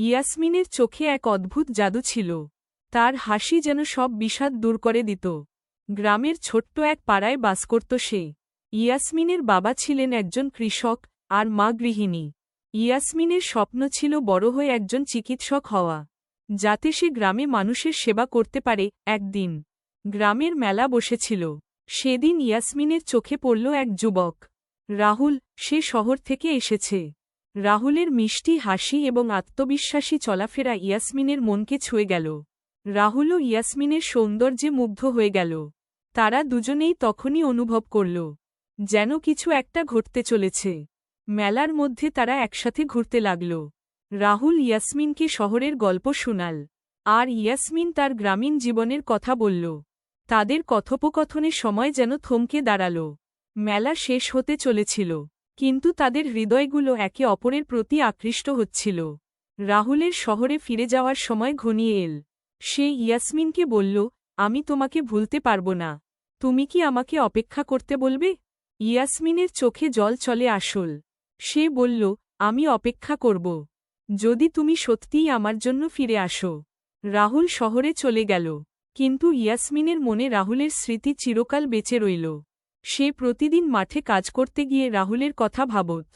ইয়াসমিনের চোখে এক অদ্ভুত জাদু ছিল। তার হাসি যেন সব বিষাদ দূর করে দিত। গ্রামের ছোট্ট এক পাড়ায় বাস করত সে। ইয়াসমিনের বাবা ছিলেন একজন কৃষক আর মা গৃহিণী। ইয়াসমিনের স্বপ্ন ছিল বড় হয়ে একজন চিকিৎসক হওয়া। যাতে সে গ্রামে মানুষের সেবা করতে পারে একদিন। গ্রামের মেলা বসেছিল। সেদিন ইয়াসমিনের চোখে পড়ল এক যুবক। রাহুল, সে শহর থেকে এসেছে। রাহুলের মিষ্টি হাসি এবং আত্মবিশ্বাসী চলাফেরা ইয়াসমিনের মনকে ছুঁয়ে গেল। রাহুলও ইয়াসমিনের সৌন্দর্যে মুগ্ধ হয়ে গেল। তারা দুজনেই তখনই অনুভব করল, যেন কিছু একটা ঘটতে চলেছে। মেলার মধ্যে তারা একসাথে ঘুরতে লাগল। রাহুল ইয়াসমিনকে শহরের গল্প শুনাল। আর ইয়াসমিন তার গ্রামীণ জীবনের কথা বলল। তাদের কথোপকথনের সময় যেন থমকে দাঁড়াল। মেলা শেষ হতে চলেছিল। কিন্তু তাদের হৃদয়গুলো একে অপরের প্রতি আকৃষ্ট হচ্ছিল। রাহুলের শহরে ফিরে যাওয়ার সময় ঘনিয়ে এল। সে ইয়াসমিনকে বলল, আমি তোমাকে ভুলতে পারব না। তুমি কি আমাকে অপেক্ষা করতে বলবে? ইয়াসমিনের চোখে জল চলে আসল। সে বলল, আমি অপেক্ষা করব। যদি তুমি সত্যিই আমার জন্য ফিরে আসো। রাহুল শহরে চলে গেল। কিন্তু ইয়াসমিনের মনে রাহুলের স্মৃতি চিরকাল বেঁচে রইল। সে প্রতিদিন মাঠে কাজ করতে গিয়ে রাহুলের কথা ভাবত।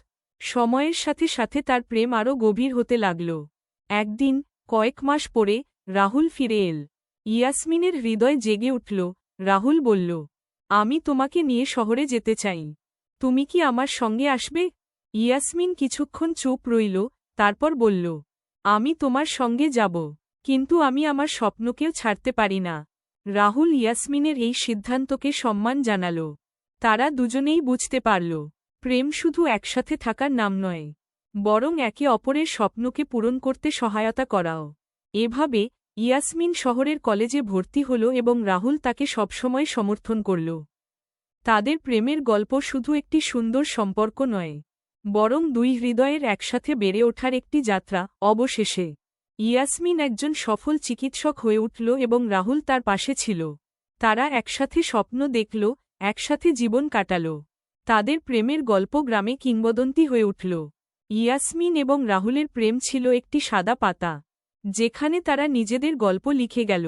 সময়ের সাথে সাথে তার প্রেম আরও গভীর হতে লাগল। একদিন, কয়েক মাস পরে, রাহুল ফিরে এল। ইয়াসমিনের হৃদয় জেগে উঠল। রাহুল বলল, আমি তোমাকে নিয়ে শহরে যেতে চাই। তুমি কি আমার সঙ্গে আসবে? ইয়াসমিন কিছুক্ষণ চুপ রইল, তারপর বলল, আমি তোমার সঙ্গে যাব, কিন্তু আমি আমার স্বপ্নকেও ছাড়তে পারি না। রাহুল ইয়াসমিনের এই সিদ্ধান্তকে সম্মান জানাল। তারা দুজনেই বুঝতে পারল, প্রেম শুধু একসাথে থাকার নাম নয়, বরং একে অপরের স্বপ্নকে পূরণ করতে সহায়তা করাও। এভাবে, ইয়াসমিন শহরের কলেজে ভর্তি হল এবং রাহুল তাকে সবসময় সমর্থন করল। তাদের প্রেমের গল্প শুধু একটি সুন্দর সম্পর্ক নয়, বরং দুই হৃদয়ের একসাথে বেড়ে ওঠার একটি যাত্রা, অবশেষে। ইয়াসমিন একজন সফল চিকিৎসক হয়ে উঠল এবং রাহুল তার পাশে ছিল। তারা একসাথে স্বপ্ন দেখল একসাথে জীবন কাটাল। তাদের প্রেমের গল্প গ্রামে কিংবদন্তি হয়ে উঠল। ইয়াসমিন এবং রাহুলের প্রেম ছিল একটি সাদা পাতা, যেখানে তারা নিজেদের গল্প লিখে গেল।